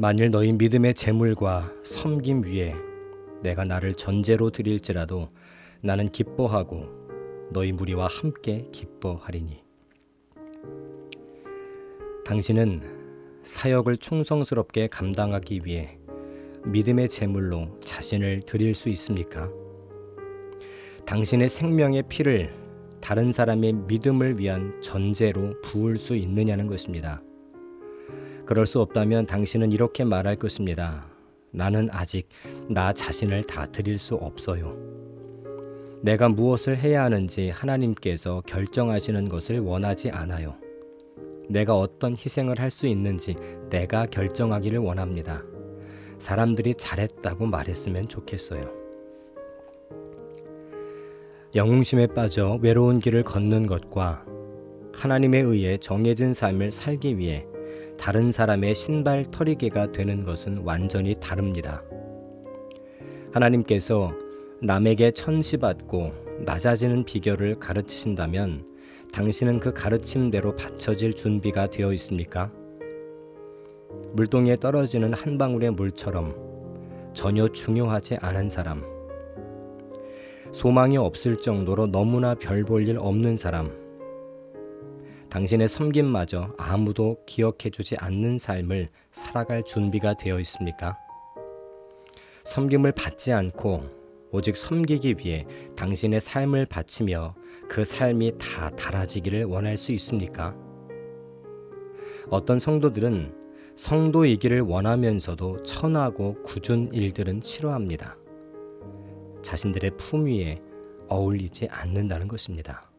만일 너희 믿음의 재물과 섬김 위에 내가 나를 전제로 드릴지라도 나는 기뻐하고 너희 무리와 함께 기뻐하리니 당신은 사역을 충성스럽게 감당하기 위해 믿음의 제물로 자신을 드릴 수 있습니까? 당신의 생명의 피를 다른 사람의 믿음을 위한 전제로 부을 수 있느냐는 것입니다. 그럴 수 없다면 당신은 이렇게 말할 것입니다. 나는 아직 나 자신을 다 드릴 수 없어요. 내가 무엇을 해야 하는지 하나님께서 결정하시는 것을 원하지 않아요. 내가 어떤 희생을 할 수 있는지 내가 결정하기를 원합니다. 사람들이 잘했다고 말했으면 좋겠어요. 영웅심에 빠져 외로운 길을 걷는 것과 하나님에 의해 정해진 삶을 살기 위해 다른 사람의 신발 털이개가 되는 것은 완전히 다릅니다. 하나님께서 남에게 천시받고 낮아지는 비결을 가르치신다면 당신은 그 가르침대로 받쳐질 준비가 되어 있습니까? 물동이에 떨어지는 한 방울의 물처럼 전혀 중요하지 않은 사람, 소망이 없을 정도로 너무나 별 볼 일 없는 사람, 당신의 섬김마저 아무도 기억해 주지 않는 삶을 살아갈 준비가 되어 있습니까? 섬김을 받지 않고 오직 섬기기 위해 당신의 삶을 바치며 그 삶이 다 달아지기를 원할 수 있습니까? 어떤 성도들은 성도이기를 원하면서도 천하고 굳은 일들은 싫어합니다. 자신들의 품 위에 어울리지 않는다는 것입니다.